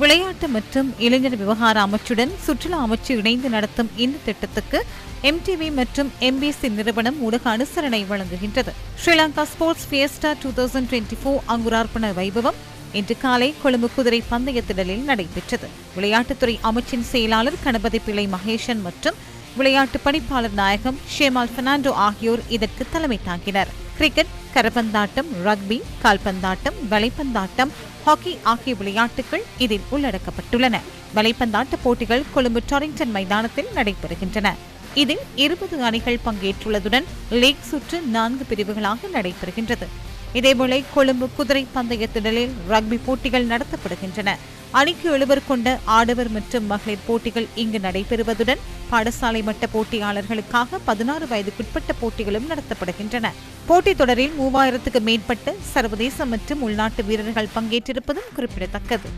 விளையாட்டு மற்றும் இளைஞர் விவகார அமைச்சுடன் சுற்றுலா அமைச்சு இணைந்து நடத்தும் இந்த திட்டத்துக்கு எம்டிவி மற்றும் எம்பிசி நிறுவனம் ஊடக அனுசரணை வழங்குகின்றது. Sri Lanka sports fiesta two thousand twenty four அங்குரார்ப்பண வைபவம் இன்று காலை கொழும்பு குதிரை பந்தயத்திடலில் நடைபெற்றது. விளையாட்டுத்துறை அமைச்சின் செயலாளர் கணபதி பிள்ளை மகேஷன் மற்றும் விளையாட்டு பணிப்பாளர் நாயகம் ஷேமால் பெர்னாண்டோ ஆகியோர் இதற்கு தலைமை தாங்கினர். கிரிக்கெட் கரப்பந்தாட்டம் ரக்பி கால்பந்தாட்டம் வலைப்பந்தாட்டம் ஹாக்கி ஆகிய விளையாட்டுகள் இதில் உள்ளடக்கப்பட்டுள்ளன. வலைப்பந்தாட்ட போட்டிகள் கொழும்பு டொரிங்டன் மைதானத்தில் நடைபெறுகின்றன. இதில் இருபது அணிகள் பங்கேற்றுள்ளதுடன் லீக் சுற்று நான்கு பிரிவுகளாக நடைபெறுகின்றது. இதேபோல கொழும்பு குதிரை பந்தய திடலில் ரக்பி போட்டிகள் நடத்தப்படுகின்றன. அணிக்கு எழுவர் கொண்ட ஆடவர் மற்றும் மகளிர் போட்டிகள் இங்கு நடைபெறுவதுடன் பாடசாலை மட்ட போட்டியாளர்களுக்காக பதினாறு வயதுக்குட்பட்ட போட்டிகளும் நடத்தப்படுகின்றன. போட்டித் தொடரில் மூவாயிரத்துக்கு மேற்பட்ட சர்வதேச மற்றும் உள்நாட்டு வீரர்கள் பங்கேற்றிருப்பதும் குறிப்பிடத்தக்கது.